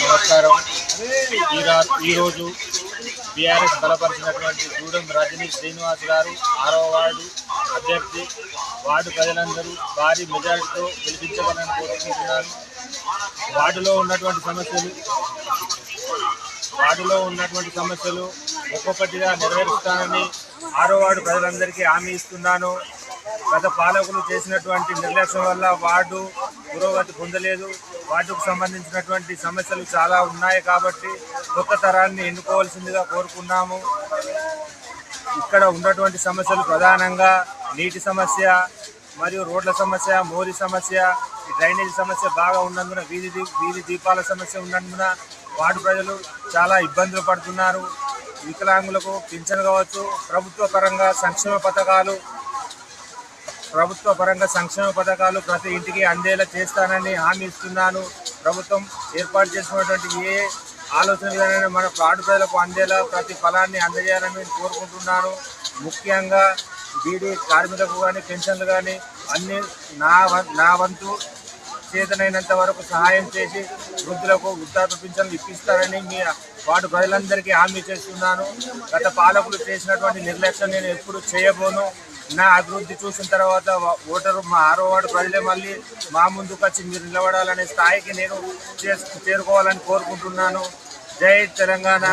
నమస్కారం. ఈరోజు బీఆర్ఎస్ బలపరిచినటువంటి గూడెం రజనీ శ్రీనివాస్ గారు ఆరవ వార్డు అభ్యర్థి వార్డు ప్రజలందరూ భారీ మెజారిటీతో గెలిపించగలని కోరుకుంటున్నాను. వార్డులో ఉన్నటువంటి సమస్యలు వార్డులో ఉన్నటువంటి సమస్యలు ఒక్కొక్కటిగా నెరవేరుస్తానని ఆరో వార్డు ప్రజలందరికీ హామీ ఇస్తున్నాను. గత పాలకులు చేసినటువంటి నిర్లక్ష్యం వల్ల వార్డు పురోగతి పొందలేదు వాటికి సంబంధించినటువంటి సమస్యలు చాలా ఉన్నాయి కాబట్టి కొత్త తరాన్ని ఎన్నుకోవాల్సిందిగా కోరుకున్నాము. ఇక్కడ ఉన్నటువంటి సమస్యలు ప్రధానంగా నీటి సమస్య మరియు రోడ్ల సమస్య మోరి సమస్య డ్రైనేజ్ సమస్య బాగా ఉన్నందున వీధి దీ- వీధి దీపాల సమస్య ఉన్నందున వార్డు ప్రజలు చాలా ఇబ్బందులు పడుతున్నారు. వికలాంగులకు పింఛన్ కావచ్చు ప్రభుత్వ పరంగా సంక్షేమ పథకాలు ప్రభుత్వ పరంగా సంక్షేమ పథకాలు ప్రతి ఇంటికి అందేలా చేస్తానని హామీ ఇస్తున్నాను. ప్రభుత్వం ఏర్పాటు చేసినటువంటి ఏ ఆలోచన విధానాన్ని మన ఆడపిల్లలకు అందేలా ప్రతి ఫలాన్ని అందజేయాలని నేను కోరుకుంటున్నాను. ముఖ్యంగా బీడీ కార్మికులకు కానీ పెన్షన్లు కానీ అన్ని నా నా వంతు చేతనైనంత వరకు సహాయం చేసి వృద్ధులకు వృద్ధాప్య పింఛన్లు ఇప్పిస్తారని మీ వాటి ప్రజలందరికీ హామీ చేస్తున్నాను. గత పాలకులు చేసినటువంటి నిర్లక్ష్యం నేను ఎప్పుడు చేయబోను. నా అభివృద్ధి చూసిన తర్వాత ఓటరు మా ఆరో వార్డు ప్రజలే మళ్ళీ మా ముందుకు వచ్చి మీరు నిలబడాలనే స్థాయికి నేను చేసు- చేరుకోవాలని కోరుకుంటున్నాను. జై తెలంగాణ.